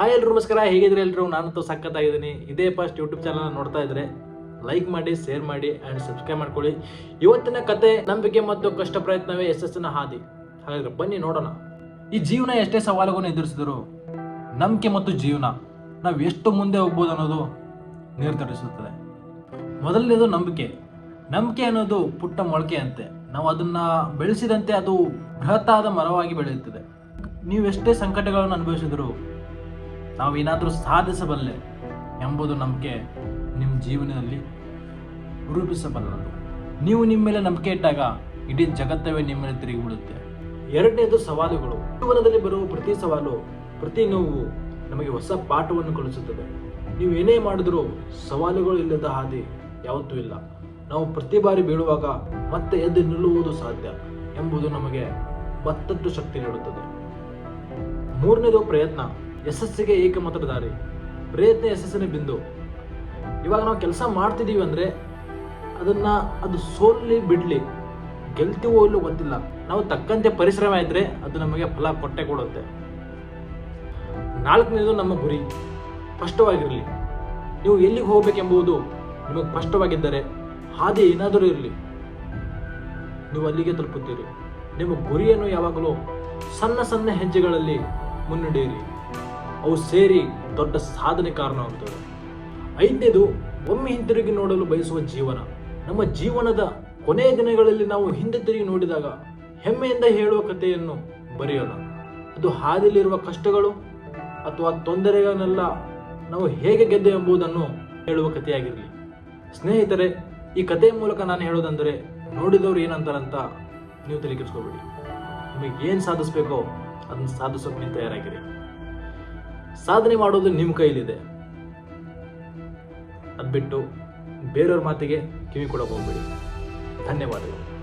Hi ಎಲ್ರು ನಮಸ್ಕಾರ, ಹೇಗಿದ್ರೆ ಎಲ್ರು? ನಾನಂತೂ ಸಖತ್ತಾಗಿದ್ದೀನಿ. ಇದೇ ಫಸ್ಟ್ ಯೂಟ್ಯೂಬ್ ಚಾನಲ್ ನೋಡ್ತಾ ಇದ್ರೆ ಲೈಕ್ ಮಾಡಿ ಶೇರ್ ಮಾಡಿ ಆ್ಯಂಡ್ ಸಬ್ಸ್ಕ್ರೈಬ್ ಮಾಡ್ಕೊಳ್ಳಿ. ಇವತ್ತಿನ ಕತೆ, ನಂಬಿಕೆ ಮತ್ತು ಕಷ್ಟ ಪ್ರಯತ್ನವೇ ಯಶಸ್ಸಿನ ಹಾದಿ. ಹಾಗಾದ್ರೆ ಬನ್ನಿ ನೋಡೋಣ. ಈ ಜೀವನ ಎಷ್ಟೇ ಸವಾಲುಗಳನ್ನು ಎದುರಿಸಿದ್ರು ನಂಬಿಕೆ ಮತ್ತು ಜೀವನ ನಾವು ಎಷ್ಟು ಮುಂದೆ ಹೋಗ್ಬೋದು ಅನ್ನೋದು ನಿರ್ಧರಿಸುತ್ತದೆ. ಮೊದಲನೇದು ನಂಬಿಕೆ. ನಂಬಿಕೆ ಅನ್ನೋದು ಪುಟ್ಟ ಮೊಳಕೆ ಅಂತೆ ನಾವು ಅದನ್ನು ಬೆಳೆಸಿದಂತೆ ಅದು ಬೃಹತ್ತಾದ ಮರವಾಗಿ ಬೆಳೆಯುತ್ತದೆ. ನೀವು ಎಷ್ಟೇ ಸಂಕಟಗಳನ್ನು ಅನುಭವಿಸಿದ್ರು ನಾವೇನಾದರೂ ಸಾಧಿಸಬಲ್ಲೆ ಎಂಬುದು ನಂಬಿಕೆ ನಿಮ್ಮ ಜೀವನದಲ್ಲಿ ರೂಪಿಸಬಲ್ಲದು. ನೀವು ನಿಮ್ಮ ಮೇಲೆ ನಂಬಿಕೆ ಇಟ್ಟಾಗ ಇಡೀ ಜಗತ್ತವೇ ನಿಮ್ಮ ಮೇಲೆ ತಿರುಗಿ ಬಿಡುತ್ತೆ ಎರಡನೇದು ಸವಾಲುಗಳು. ಜೀವನದಲ್ಲಿ ಬರುವ ಪ್ರತಿ ಸವಾಲು, ಪ್ರತಿ ನೋವು ನಮಗೆ ಹೊಸ ಪಾಠವನ್ನು ಕಲಿಸುತ್ತದೆ. ನೀವು ಏನೇ ಮಾಡಿದರೂ ಸವಾಲುಗಳು ಇಲ್ಲದ ಹಾದಿ ಯಾವತ್ತೂ ಇಲ್ಲ. ನಾವು ಪ್ರತಿ ಬಾರಿ ಬೀಳುವಾಗ ಮತ್ತೆ ಎದ್ದು ನಿಲ್ಲುವುದು ಸಾಧ್ಯ ಎಂಬುದು ನಮಗೆ ಮತ್ತಷ್ಟು ಶಕ್ತಿ ನೀಡುತ್ತದೆ. ಮೂರನೇದು ಪ್ರಯತ್ನ. ಯಶಸ್ಸಿಗೆ ಏಕಮಾತ್ರ ದಾರಿ ಪ್ರಯತ್ನ ಯಶಸ್ಸಿನ ಬಿಂದು. ಇವಾಗ ನಾವು ಕೆಲಸ ಮಾಡ್ತಿದ್ದೀವಿ ಅಂದರೆ ಅದನ್ನು ಅದು ಸೋಲಲಿ ಬಿಡಲಿ. ಗೆಲ್ತೀವೋ ಇಲ್ಲೋ ಗೊತ್ತಿಲ್ಲ. ನಾವು ತಕ್ಕಂತೆ ಪರಿಶ್ರಮ ಇದ್ದರೆ ಅದು ನಮಗೆ ಫಲ ಕೊಟ್ಟೆ ಕೊಡುತ್ತೆ. ನಾಲ್ಕನೇದು ನಮ್ಮ ಗುರಿ. ಸ್ಪಷ್ಟವಾಗಿರಲಿ. ನೀವು ಎಲ್ಲಿಗೆ ಹೋಗಬೇಕೆಂಬುದು ನಿಮಗೆ ಸ್ಪಷ್ಟವಾಗಿದ್ದರೆ ಹಾದಿ ಏನಾದರೂ ಇರಲಿ. ನೀವು ಅಲ್ಲಿಗೆ ತಲುಪುತ್ತೀರಿ. ನಿಮ್ಮ ಗುರಿಯನ್ನು ಯಾವಾಗಲೂ ಸಣ್ಣ ಸಣ್ಣ ಹೆಜ್ಜೆಗಳಲ್ಲಿ ಮುನ್ನಡೆಯಿರಿ. ಅವು ಸೇರಿ ದೊಡ್ಡ ಸಾಧನೆ ಕಾರಣವಾಗುತ್ತವೆ. ಐದನೇದು, ಒಮ್ಮೆ ಹಿಂತಿರುಗಿ ನೋಡಲು ಬಯಸುವ ಜೀವನ. ನಮ್ಮ ಜೀವನದ ಕೊನೆಯ ದಿನಗಳಲ್ಲಿ ನಾವು ಹಿಂದೆ ತಿರುಗಿ ನೋಡಿದಾಗ ಹೆಮ್ಮೆಯಿಂದ ಹೇಳುವ ಕಥೆಯನ್ನು ಬರೆಯೋಣ. ಅದು ಹಾದಿಲಿರುವ ಕಷ್ಟಗಳು ಅಥವಾ ತೊಂದರೆಗಳನ್ನೆಲ್ಲ ನಾವು ಹೇಗೆ ಗೆದ್ದೆ ಎಂಬುದನ್ನು ಹೇಳುವ ಕಥೆಯಾಗಿರಲಿ. ಸ್ನೇಹಿತರೆ, ಈ ಕಥೆಯ ಮೂಲಕ ನಾನು ಹೇಳೋದಂದರೆ ನೋಡಿದವರು ಏನಂತಾರಂತ ನೀವು ತಲೆ ಕೆಡಿಸ್ಕೋಬೇಡಿ ನಿಮಗೆ ಏನು ಸಾಧಿಸ್ಬೇಕೋ ಅದನ್ನು ಸಾಧಿಸೋಕೆ ನೀವು ತಯಾರಾಗಿರಿ. ಸಾಧನೆ ಮಾಡೋದು ನಿಮ್ಮ ಕೈಲಿದೆ. ಅದು ಬಿಟ್ಟು ಬೇರೆಯವ್ರ ಮಾತಿಗೆ ಕಿವಿ ಕೊಡಬಹುದು ಧನ್ಯವಾದಗಳು.